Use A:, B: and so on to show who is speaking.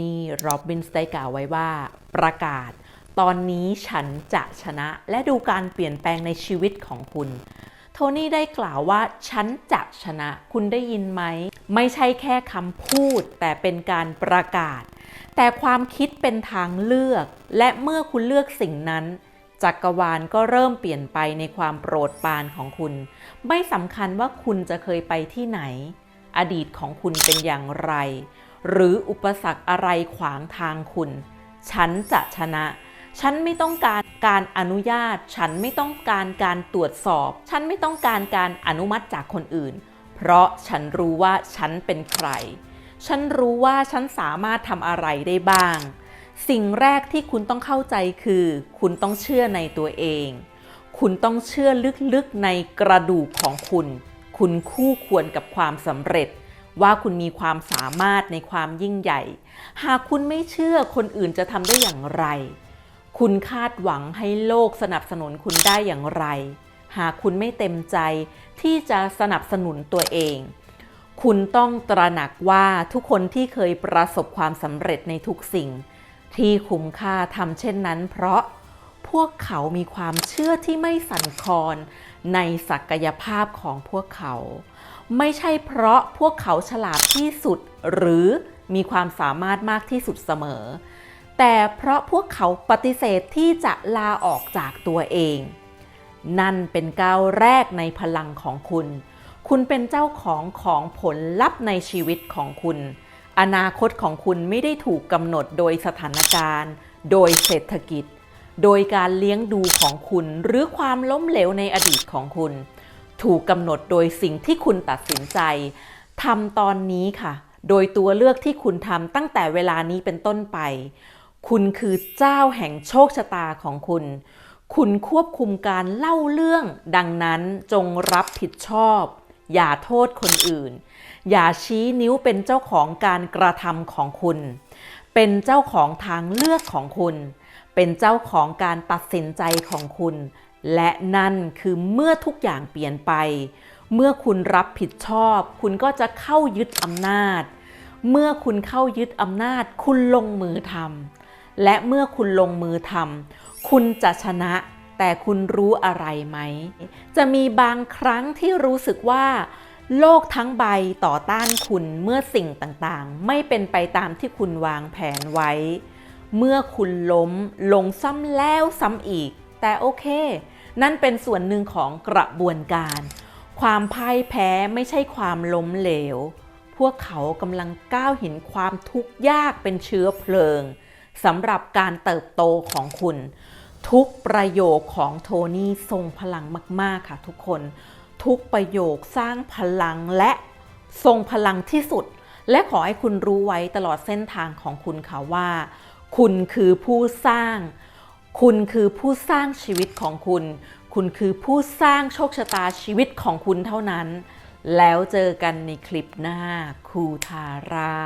A: นี่ โรบบินส์ได้กล่าวไว้ว่าประกาศ ตอนนี้ฉันจะชนะและดูการเปลี่ยนแปลงในชีวิตของคุณ โทนี่ได้กล่าวว่า ฉันจะชนะ คุณได้ยินไหม ไม่ใช่แค่คำพูด แต่เป็นการประกาศ แต่ความคิดเป็นทางเลือก และเมื่อคุณเลือกสิ่งนั้นจักรวาลก็เริ่มเปลี่ยนไปในความโปรดปรานของคุณ ไม่สำคัญว่าคุณจะเคยไปที่ไหน อดีตของคุณเป็นอย่างไร หรืออุปสรรคอะไรขวางทางคุณ ฉันจะชนะ ฉันไม่ต้องการการอนุญาต ฉันไม่ต้องการการตรวจสอบ ฉันไม่ต้องการการอนุมัติจากคนอื่น เพราะฉันรู้ว่าฉันเป็นใคร ฉันรู้ว่าฉันสามารถทำอะไรได้บ้าง สิ่งแรกที่คุณต้องเข้าใจคือ คุณต้องเชื่อในตัวเอง คุณต้องเชื่อลึกๆในกระดูกของคุณ คุณคู่ควรกับความสำเร็จ ว่าคุณมีความสามารถในความยิ่งใหญ่ หากคุณไม่เชื่อคนอื่นจะทำได้อย่างไร คุณคาดหวังให้โลกสนับสนุนคุณได้อย่างไร หากคุณไม่เต็มใจที่จะสนับสนุนตัวเอง คุณต้องตระหนักว่าทุกคนที่เคยประสบความสำเร็จในทุกสิ่ง ที่คุ้มค่าทำเช่นนั้น เพราะพวกเขามีความเชื่อที่ไม่สั่นคลอนในศักยภาพของพวกเขา ไม่ใช่เพราะพวกเขาฉลาดที่สุด หรือมีความสามารถมากที่สุดเสมอ แต่เพราะพวกเขาปฏิเสธที่จะลาออกจากตัวเอง นั่นเป็นก้าวแรกในพลังของคุณ คุณเป็นเจ้าของของผลลัพธ์ในชีวิตของคุณ อนาคตของคุณไม่ได้ถูกกำหนดโดยสถานการณ์ โดยเศรษฐกิจ โดยการเลี้ยงดูของคุณ หรือความล้มเหลวในอดีตของคุณ ถูกกำหนดโดยสิ่งที่คุณตัดสินใจทำตอนนี้ค่ะ โดยตัวเลือกที่คุณทำตั้งแต่เวลานี้เป็นต้นไป คุณคือเจ้าแห่งโชคชะตาของคุณ คุณควบคุมการเล่าเรื่อง ดังนั้นจงรับผิดชอบ อย่าโทษคนอื่น อย่าชี้นิ้วเป็นเจ้าของการกระทำของคุณ เป็นเจ้าของทางเลือกของคุณ เป็นเจ้าของการตัดสินใจของคุณ และนั่นคือเมื่อทุกอย่างเปลี่ยนไป เมื่อคุณรับผิดชอบ คุณก็จะเข้ายึดอำนาจ เมื่อคุณเข้ายึดอำนาจ คุณลงมือทำและเมื่อคุณลงมือทำคุณจะชนะ แต่คุณรู้อะไรไหม จะมีบางครั้งที่รู้สึกว่า โลกทั้งใบต่อต้านคุณเมื่อสิ่งต่างๆ ไม่เป็นไปตามที่คุณวางแผนไว้ เมื่อคุณล้มลงซ้ำแล้วซ้ำอีก แต่โอเค นั่นเป็นส่วนหนึ่งของกระบวนการ ความพ่ายแพ้ไม่ใช่ความล้มเหลว พวกเขากำลังก้าวเห็นความทุกข์ยากเป็นเชื้อเพลิงสำหรับการเติบโตของคุณ ทุกประโยคของโทนี่ทรงพลังมาก ๆ ค่ะทุกคน ทุกประโยคสร้างพลังและทรงพลังที่สุด และขอให้คุณรู้ไว้ตลอดเส้นทางของคุณค่ะว่า คุณคือผู้สร้าง คุณคือผู้สร้างชีวิตของคุณ คุณคือผู้สร้างโชคชะตาชีวิตของคุณเท่านั้น แล้วเจอกันในคลิปหน้าครูทารา